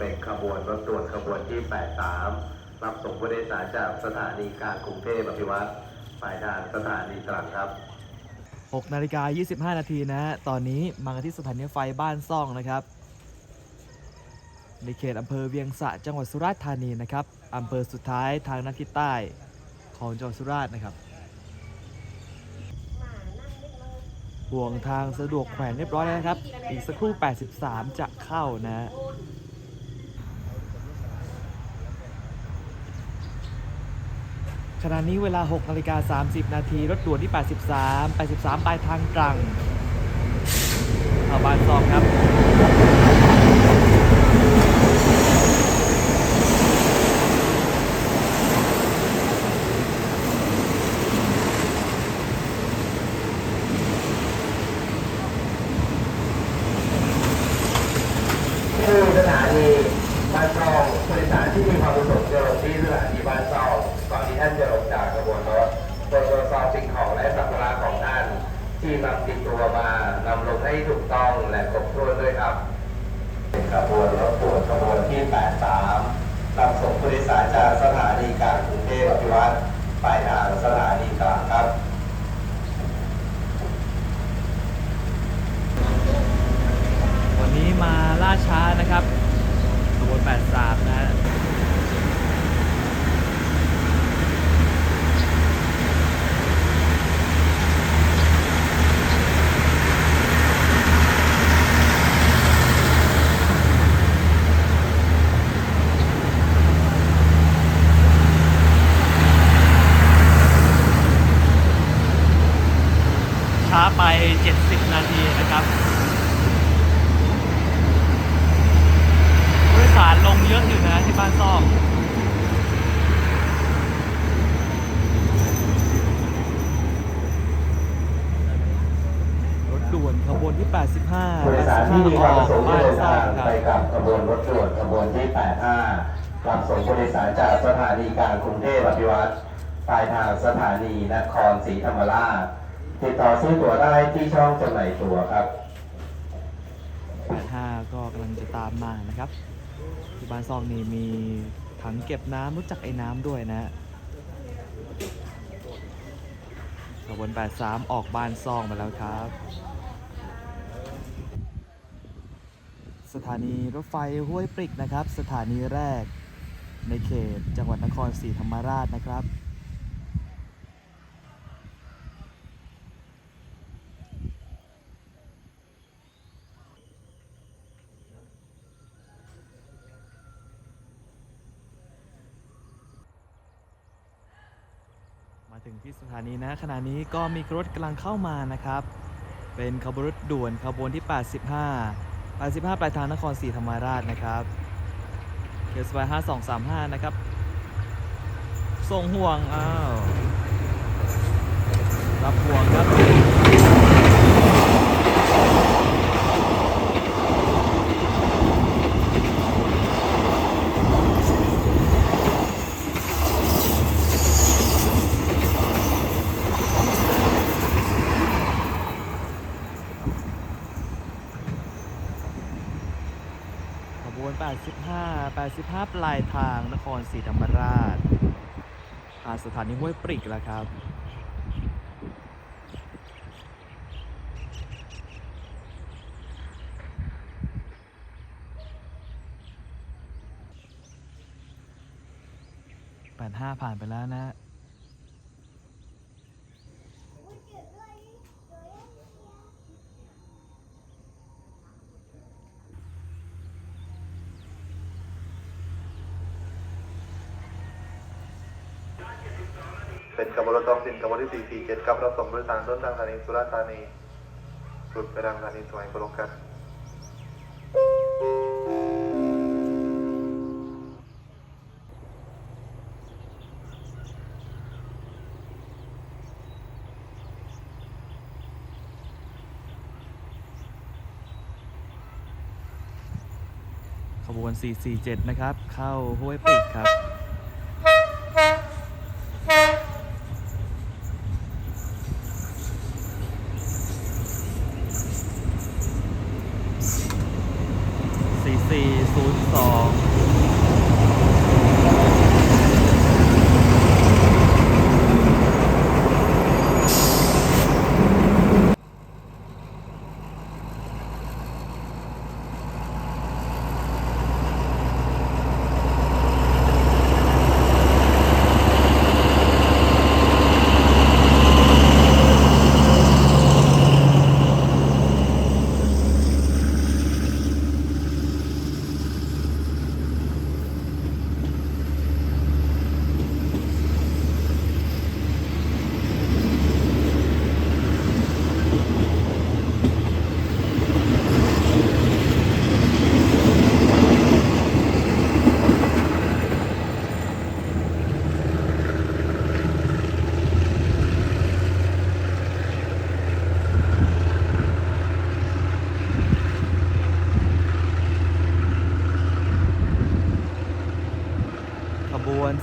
เป็นขบวนรถด่วนขบวนที่ 83 รับส่งผู้โดยสารจากสถานีกลางกรุงเทพอภิวัตรปลายทางสถานีตรังครับ 6นาฬิกา 25 นาทีนะฮะตอนนี้มากันที่สถานีไฟบ้านซ่องนะครับ ในเขตอำเภอเวียงสะจังหวัดสุราษฎร์ธานีนะครับอำเภอสุดท้ายทางนักทิศใต้ของจังหวัดสุราษฎร์นะครับห่วงทางสะดวกแขวนเรียบร้อยแล้วนะครับ อีกสักครู่ 83 จะเข้านะฮะ ขณะนี้เวลา6นาฬิกา30 นาทีรถด่วนที่ 83 83ปลายทางตรังเข้าบ้านซองครับที่สถานีบ้านซองผู้โดยสารที่มีความประสง ยสารจากสถานีกลางกรุงเทพอภิวัตรปลายทางสถานีกลางครับวันนี้มาล่าช้านะครับขบวน 83 นะฮะ ช้าไป 70 นาทีนะครับผู้โดยสารลงเยอะอยู่นะที่บ้านซ่อมรถด่วนขบวนที่ 85 ผู้โดยสารที่มีความประสงค์จะเดินทางไปกับขบวนรถด่วนขบวนที่ 85 รับส่งผู้โดยสารจากสถานีกลางกรุงเทพอภิวัตรปลายทางสถานีนครศรีธรรมราช ติดต่อซื้อตั๋วได้ที่ช่องจำหน่ายตั๋วครับ85ก็กำลังจะตามมานะครับที่บ้านซองนี่มีถังเก็บน้ำรู้จักไอ้น้ำด้วยนะฮะขบวน 83 ออกบ้านซองมาแล้วครับ สถานีรถไฟห้วยปริกนะครับ สถานีแรกในเขตจังหวัดนครศรีธรรมราชนะครับ ที่สถานีนะขณะนี้ก็มีรถกำลังเข้ามานะครับ เป็นขบวนรถด่วนขบวนที่ 85 85 ปลายทางนครศรีธรรมราชนะครับเคสบาย5235 นะครับ ส่งห่วง อ้าว รับห่วงครับ ขบวน85 85 ปลายทางนครศรีธรรมราชผ่านสถานีห้วยปริกแล้วครับ 85 ผ่านไปแล้วนะ เป็นขบวนรถท้องถิ่นขบวนที่ 447ครับรับส่งผู้โดยสารต้นทางสถานีสุราษฎร์ธานีสุดไปทางสถานีสมัยโกลกกันขบวน 447 นะครับ เข้าห้วยปริกครับ ขบวน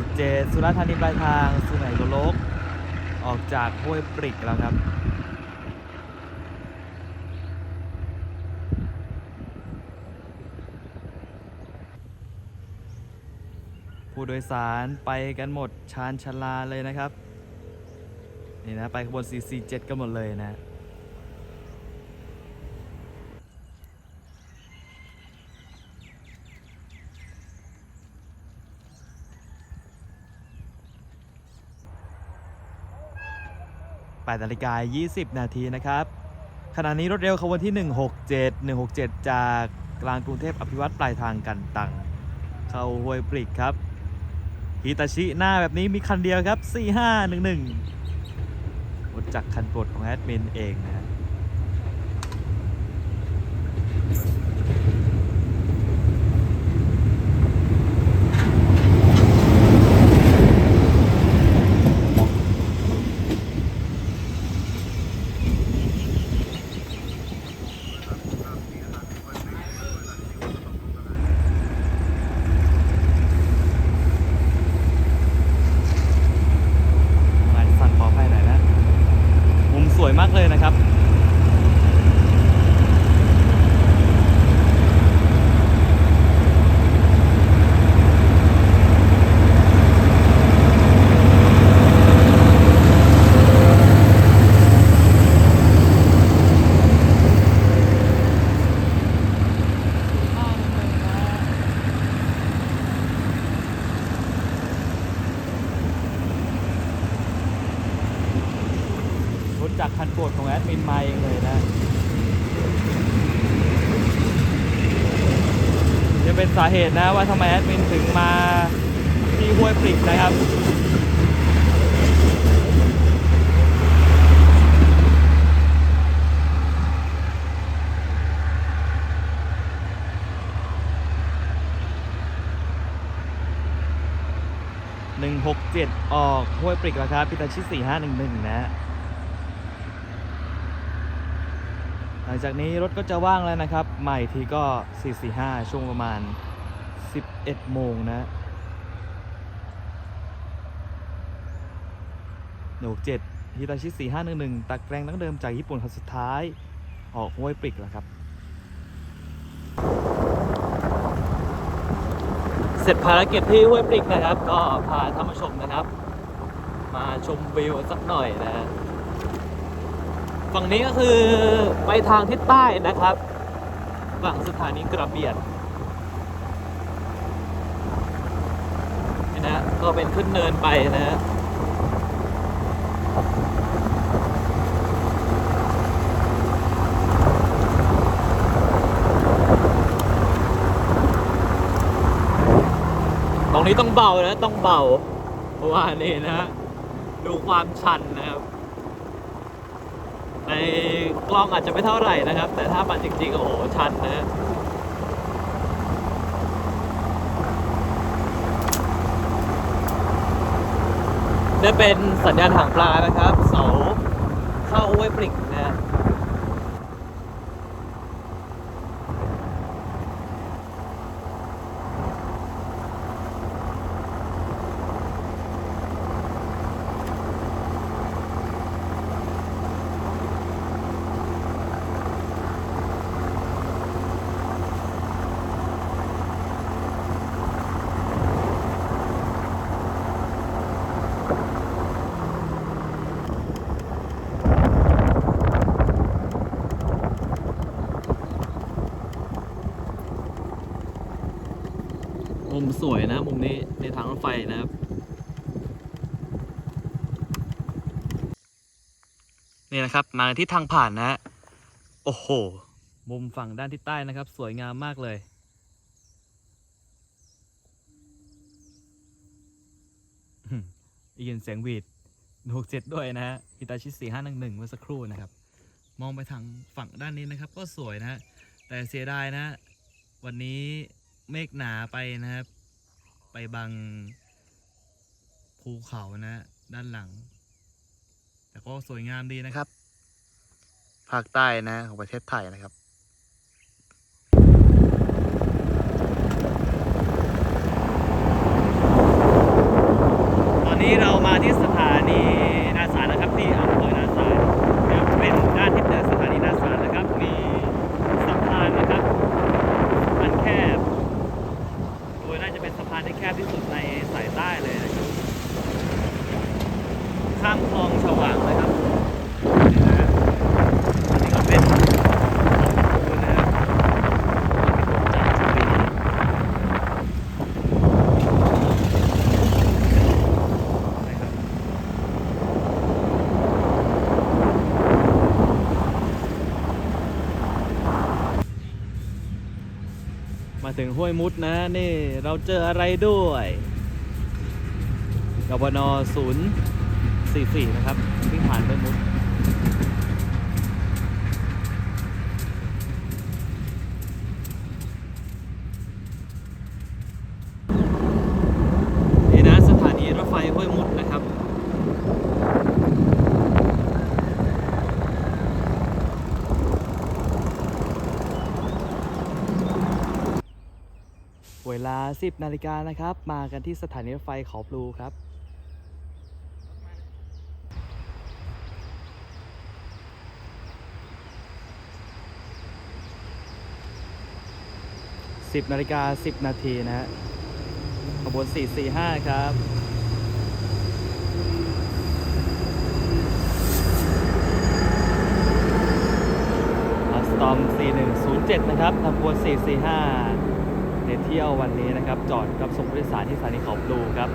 447 สุราษฎร์ธานีปลายทางสุไหงโกลก ออกจากห้วยปริกแล้วครับ ผู้โดยสารไปกันหมดชานชลาเลยนะครับ นี่นะ ไปขบวน 447 กันหมดเลยนะ 8นาฬิกา20 นาทีนะครับขณะนี้รถเร็วขบวนที่ 167 167 จากกลางกรุงเทพอภิวัตรปลายทางกันตัง เข้าห้วยปริกครับฮิตาชิหน้าแบบนี้มีคันเดียวครับ 4511รถจักคันโปรดของแอดมินเองนะฮะ อาจจะสั่นขออภัยหน่อยนะ มุมสวยมาก เลยนะครับ จากคันโปรดของแอดมินมาเองเลยนะจะเป็นสาเหตุนะว่าทำไมแอดมินถึงมาที่ห้วยปริกนะครับ167 ออกห้วยปริกราคาพิตาชิ 4511 นะ ห ลังจากนี้รถก็จะว่างแล้วนะครับ ใหม่ทีก็ 445 ช่วงประมาณ 11 โมงนะหนูเจ็ดฮิตาชิ 4511ตักแกรงตั้งเดิมจากญี่ปุ่นคันสุดท้าย ออกห้วยปริกแล้วครับ เสร็จภารกิจที่ห้วยปริกนะครับ ก็พาท่านผู้ชมนะครับ มาชมวิวสักหน่อยนะ ฝั่งนี้ก็คือไปทางทิศใต้นะครับฝั่งสถานีกระเบียดนะก็เป็นขึ้นเนินไปนะฮะตรงนี้ต้องเบานะต้องเบาเพราะว่านี่นะดูความชันนะ ในกล้องอาจจะไม่เท่าไหร่นะครับ แต่ถ้ามันจริงๆโอ้โหชันนะนี่เป็นสัญญาณหางปลานะครับ เสาเข้าห้วยปริกนะ มุมสวยนะมุมนี้ในทางรถไฟนะครับ นี่นะครับ มาที่ทางผ่านนะฮะโอ้โห มุมฝั่งด้านทิศใต้นะครับ สวยงามมากเลย อืม ได้ยินเสียงวีดหกเจ็ดด้วยนะฮะฮิตาชิสี่ห้าหนึ่งหนึ่งเมื่อสักครู่นะครับ มองไปทางฝั่งด้านนี้นะครับ ก็สวยนะฮะแต่เสียดายนะ วันนี้เมฆหนาไปนะครับ ไปบังภูเขานะ ด้านหลัง แต่ก็สวยงามดีนะครับ ภาคใต้นะของประเทศไทยนะครับ ห้วยมุดนะนี่ เราเจออะไรด้วยกบนศูนย์สี่สี่นะครับที่ผ่านห้วยมุด นี่นะสถานีรถไฟห้วยมุดนะครับ เว ลา 10 นาฬิกานะครับ มากันที่สถานีรถไฟเขาพลูครับ10นาฬิกา10นาทีนะฮะขบวน445ครับอัสตอม4107 นะครับขบวน445ใน เที่ยววันนี้นะครับ จอดกับส่งผู้โดยสารที่สถานีเขาพลูครับ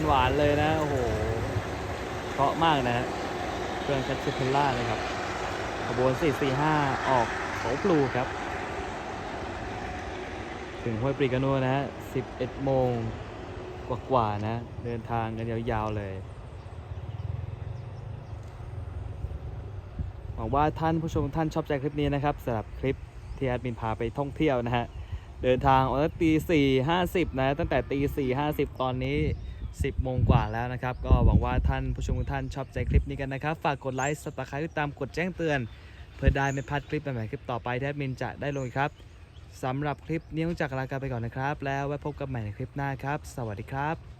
างหวานหวานเลยนะโอ้โหเพราะมากนะฮะเครื่องคัตสึเพล่านะครับขบวน 445 ออกเขาพลูครับ ถึงห้วยปรีกาโนนะฮะ 11 โมงกว่าๆนะ เดินทางกันยาวๆเลยหวังว่าท่านผู้ชมท่านชอบใจคลิปนี้นะครับสำหรับคลิปที่แอดมินพาไปท่องเที่ยวนะฮะ เดินทางออกตั้งตีสี่ห้าสิบนะ ตั้งแต่ตีสี่ห้าสิบตอนนี้ 10โมงกว่าแล้วนะครับ ก็หวังว่าท่านผู้ชมทุกท่านชอบใจคลิปนี้กันนะครับ ฝากกดไลค์สตาร์คติดตามกดแจ้งเตือน เพื่อได้ไม่พลาดคลิปใหม่ๆคลิปต่อไปที่แอดมินจะได้ลงอีกครับสำหรับคลิปนี้ต้องจากลากันไปก่อนนะครับ แล้วไว้พบกันใหม่ในคลิปหน้าครับ สวัสดีครับ